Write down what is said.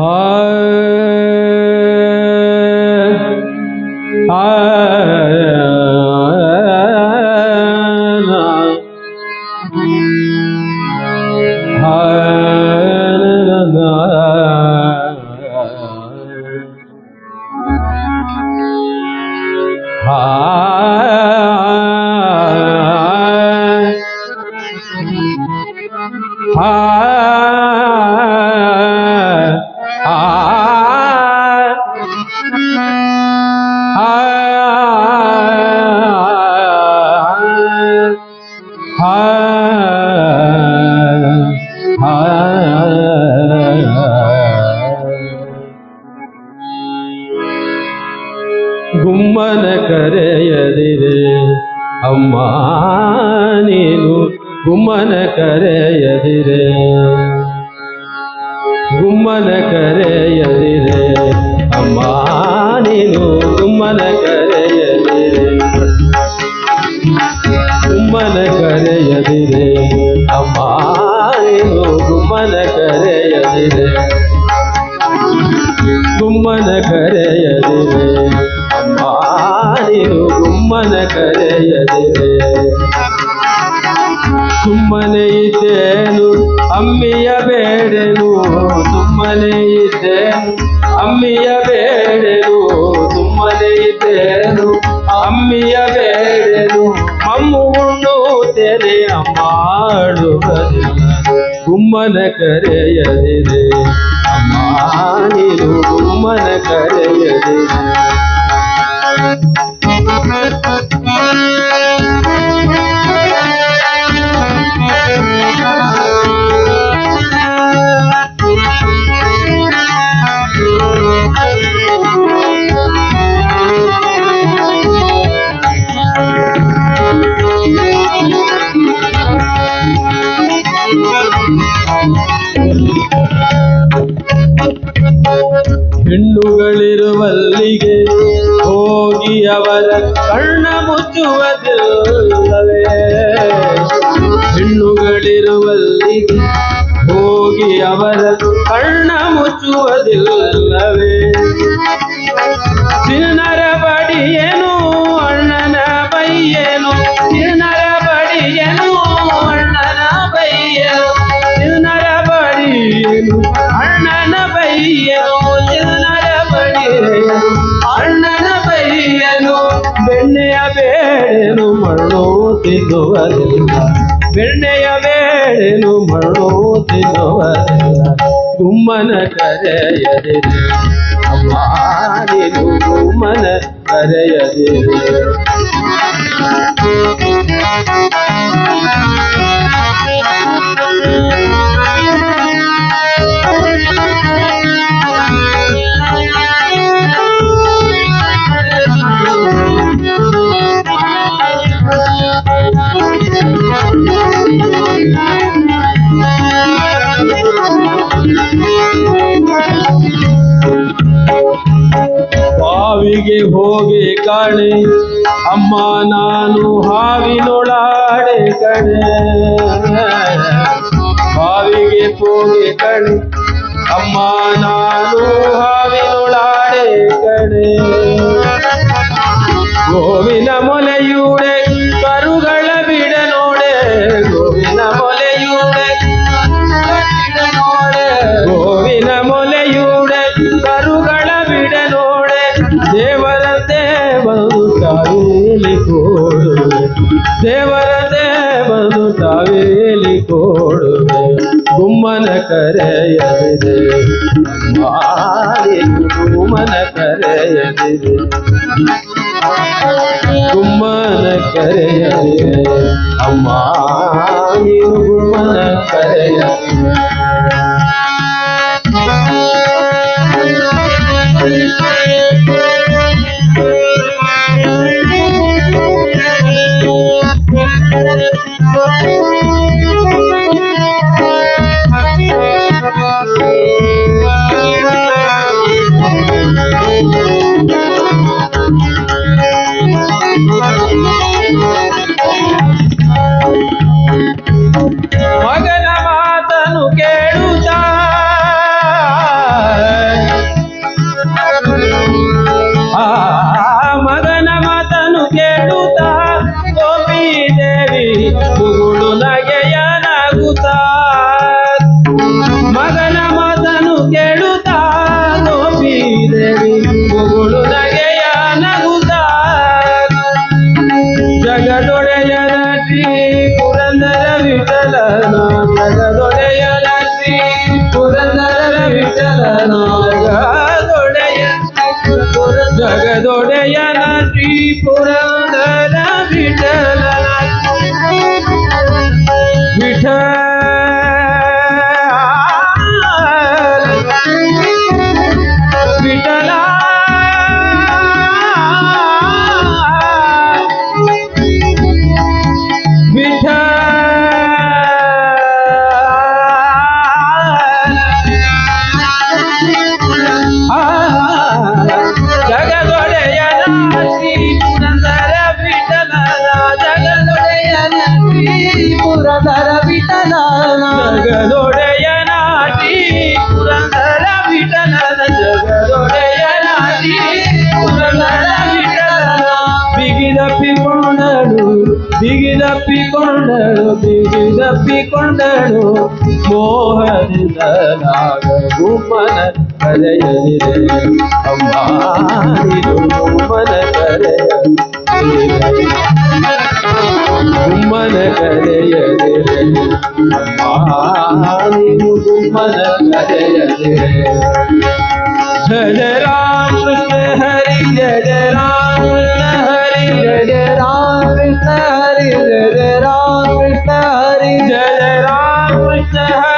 Ah ಗುಮ್ಮನ ಕರೆಯದಿರೆ ಗುಮ್ಮನ ಕರೆಯದಿರೆ ಅಮ್ಮ ನೀನು ಗುಮ್ಮನ ಕರೆಯದಿರೆ ಗುಮ್ಮನ ಕರೆಯದಿರೆ ಅಮ್ಮ ನೀನು ಗುಮ್ಮನ ಕರೆಯದಿರೆ ಗುಮ್ಮನ ಕರೆಯದಿರೆ ಅಮ್ಮ ನೀನು ಗುಮ್ಮನ ಕರೆಯದಿರೆ ಅಮ್ಮಿಯ ಬೇಡೆನು ಸುಮ್ಮನೆ ಇದ್ದೇನು? ಅಮ್ಮಿಯ ಬೇಡೆನು ಮಮ್ಮು ಉಣ್ಣುತ್ತೇನೆ ಮಾಡುವುದಿಲ್ಲ ಗುಮ್ಮನ ಕರೆಯದಿರೆ. ಅಮ್ಮ ನೀನು ಗುಮ್ಮನ ಕರೆಯದಿರೆ. ಮಣ್ಣು ತಿನ್ನುವರಿಲ್ಲ ಬೆಣ್ಣೆಯ ಬೇಡೇನು ಮಣ್ಣು ತಿನ್ನುವರಿಲ್ಲ ಗುಮ್ಮನ ಕರೆಯದಿರೆ ಅಮ್ಮ ನೀನು ಗುಮ್ಮನ ಕರೆಯದಿರೆ ಬಾವಿಗೆ ಹೋಗಿ ಕಾಣೆ. ಅಮ್ಮ, ನಾನು ಹಾವಿನೊಳಾಡೆ ಕಣೆ. ಹಾವಿಗೆ ಹೋಗಿ ಕಣೆ. ಅಮ್ಮ, ನಾನು ಹಾವಿನೊಳಾಡೆ ಕಣೆ. ಗೋವಿನ ಮೊಲೆಯೂಡೆ ಕರೆಯದಿದೆ ಮಾರಿ ಗುಮ್ಮನ ಕರೆಯದಿದೆ ಗುಮ್ಮನ ಕರೆಯದಿದೆ ಅಮ್ಮ ನೀನು ಗುಮ್ಮನ ಕರೆಯದಿದೆ விட்டலனாம் அகதொடைய நன்றி புரந்தர விட்டலனாம் ஜகதொடைய நன்றி புரந்தர ಬಿಗಿದಪ್ಪಿಕೊಂಡಳು ಬಿಗಿದಪ್ಪಿಕೊಂಡಳು ಮೋಹನದ ನಾಗ ಗುಮನ ಕಲೆಯಲಿದೆ ಅಮ್ಮ ಗುಮನ ಕಲೆಯಲಿದೆ ಗುಮ್ಮನ ಕಲೆಯಲಿದೆ ಅಮ್ಮ ಗುಮ್ಮನ ಕಲೆಯಲಿದೆ ಝಲರಾಮ ಕೃಷ್ಣ ಹರಿಯ انتهى